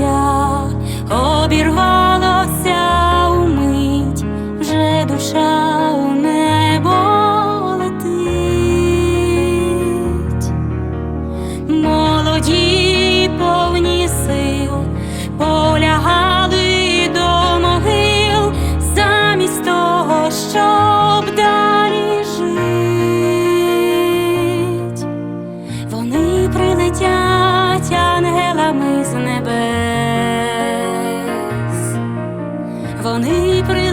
життя обірвалося умить, вже душа у небо летить, молоді повні сил полягали. Вони при.